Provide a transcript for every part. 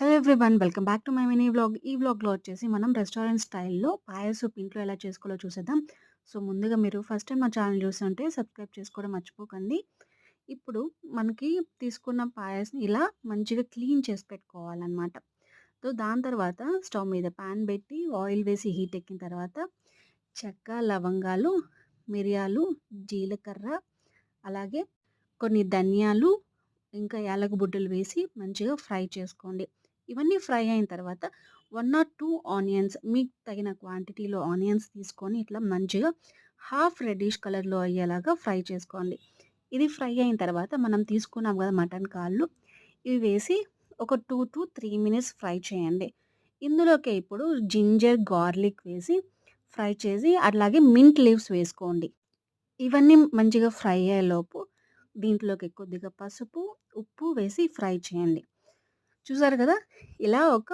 Hello everyone welcome back to my mini vlog. ఈ వ్లాగ్‌లో వచ్చేసి మనం రెస్టారెంట్ స్టైల్‌లో పాయ సూప్ ఇంట్లో ఎలా చేసుకోవాలో చూసేద్దాం. సో, ముందుగా మీరు ఫస్ట్ టైమ్ మా ఛానల్ చూస్తుంటే సబ్స్క్రైబ్ చేసుకోవడం మర్చిపోకండి. ఇప్పుడు మనకి తీసుకున్న పాయస్‌ని ఇలా మంచిగా క్లీన్ చేసి పెట్టుకోవాలన్నమాట సో, దాని తర్వాత స్టవ్ మీద పాన్ పెట్టి ఆయిల్ వేసి హీట్ ఎక్కిన తర్వాత చెక్క, లవంగాలు, మిరియాలు, జీలకర్ర, అలాగే కొన్ని ధనియాలు, ఇంకా యాలకు బుడ్డలు వేసి మంచిగా ఫ్రై చేసుకోండి. ఇవన్నీ ఫ్రై అయిన తర్వాత వన్ ఆర్ టూ ఆనియన్స్ మీకు తగిన క్వాంటిటీలో ఆనియన్స్ తీసుకొని ఇట్లా మంచిగా హాఫ్ రెడ్డిష్ కలర్‌లో అయ్యేలాగా ఫ్రై చేసుకోండి. ఇది ఫ్రై అయిన తర్వాత మనం తీసుకున్నాం కదా మటన్ కాళ్ళు, ఇవి వేసి ఒక 2-3 మినిట్స్ ఫ్రై చేయండి. ఇందులోకే ఇప్పుడు జింజర్, గార్లిక్ వేసి ఫ్రై చేసి అట్లాగే మింట్ లీవ్స్ వేసుకోండి. ఇవన్నీ మంచిగా ఫ్రై అయ్యేలోపు దీంట్లోకి కొద్దిగా పసుపు, ఉప్పు వేసి ఫ్రై చేయండి. చూసారు కదా! ఇలా ఒక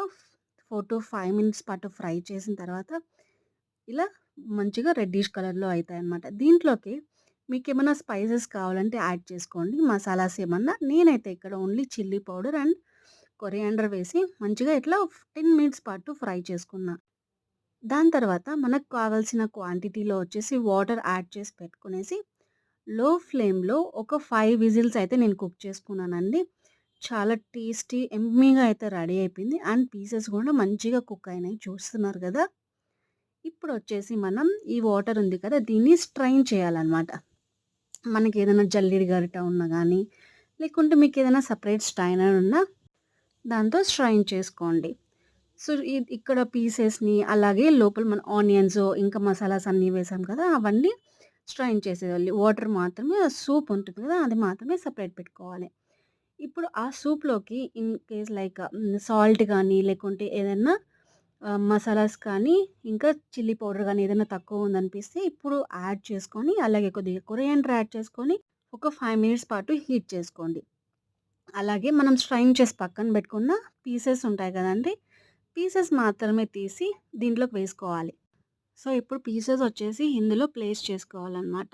4-5 మినిట్స్ పాటు ఫ్రై చేసిన తర్వాత ఇలా మంచిగా రెడ్డిష్ కలర్‌లో అయితాయన్నమాట. దీంట్లోకి మీకు ఏమైనా స్పైసెస్ కావాలంటే యాడ్ చేసుకోండి. మసాలాస్ ఏమన్నా. నేనైతే ఇక్కడ only chilli powder and coriander వేసి మంచిగా ఇట్లా 10 మినిట్స్ పాటు ఫ్రై చేసుకున్నా. దాని తర్వాత మనకు కావాల్సిన క్వాంటిటీలో వచ్చేసి వాటర్ యాడ్ చేసి పెట్టుకునేసి లో ఫ్లేమ్‌లో ఒక ఫైవ్ విజిల్స్ అయితే నేను కుక్ చేసుకున్నానండి. చాలా టేస్టీ ఎమ్మీగా అయితే రెడీ అయిపోయింది. అండ్ పీసెస్ కూడా మంచిగా కుక్ అయినాయి చూస్తున్నారు కదా! ఇప్పుడు వచ్చేసి మనం ఈ వాటర్ ఉంది కదా! దీన్ని స్ట్రైన్ చేయాలన్నమాట. మనకి ఏదైనా జల్లిడి గరిట ఉన్నా కానీ లేకుంటే మీకు ఏదైనా సపరేట్ స్ట్రైనర్ ఉన్నా దాంతో స్ట్రైన్ చేసుకోండి. సో, ఇక్కడ పీసెస్‌ని అలాగే లోపల మన ఆనియన్స్ ఇంకా మసాలాస్ అన్నీ వేసాం కదా! అవన్నీ స్ట్రైన్ చేసేవాళ్ళు వాటర్ మాత్రమే సూప్ ఉంటుంది కదా! అది మాత్రమే సపరేట్ పెట్టుకోవాలి. ఇప్పుడు ఆ సూప్‌లోకి ఇన్ కేస్ లైక్ సాల్ట్ కానీ లేకుంటే ఏదన్నా మసాలాస్ కానీ, ఇంకా చిల్లీ పౌడర్ కానీ ఏదైనా తక్కువ ఉందనిపిస్తే ఇప్పుడు యాడ్ చేసుకొని, అలాగే కొద్దిగా కొరియాండర్ యాడ్ చేసుకొని ఒక ఫైవ్ మినిట్స్ పాటు హీట్ చేసుకోండి. అలాగే మనం స్ట్రైన్ చేసి పక్కన పెట్టుకున్న పీసెస్ ఉంటాయి కదండి పీసెస్ మాత్రమే తీసి దీంట్లోకి వేసుకోవాలి. సో, ఇప్పుడు పీసెస్ వచ్చేసి ఇందులో ప్లేస్ చేసుకోవాలన్నమాట.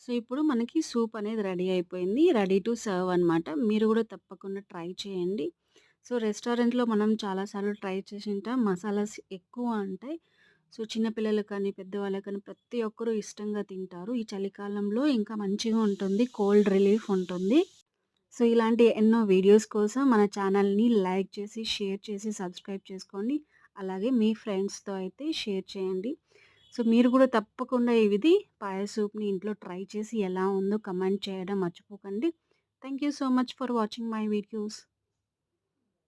సో, ఇప్పుడు మనకి సూప్ అనేది రెడీ అయిపోయింది. రెడీ టు సర్వ్ అనమాట. మీరు కూడా తప్పకుండా ట్రై చేయండి. సో, రెస్టారెంట్‌లో మనం చాలాసార్లు ట్రై ట్రై ఉంటాం మసాలాస్ ఎక్కువ ఉంటాయి. సో, చిన్నపిల్లలకు కానీ, పెద్దవాళ్ళకి కానీ ప్రతి ఒక్కరూ ఇష్టంగా తింటారు. ఈ చలికాలంలో ఇంకా మంచిగా ఉంటుంది. కోల్డ్ రిలీఫ్ ఉంటుంది. సో, ఇలాంటి ఎన్నో వీడియోస్ కోసం మన ఛానల్‌ని లైక్ చేసి, షేర్ చేసి, సబ్స్క్రైబ్ చేసుకోండి. అలాగే మీ ఫ్రెండ్స్‌తో అయితే షేర్ చేయండి. సో, మీరు కూడా తప్పకుండా ఇది పాయ సూప్‌ని ఇంట్లో ట్రై చేసి ఎలా ఉందో కమెంట్ చేయడం మర్చిపోకండి. Thank you so much for watching my videos.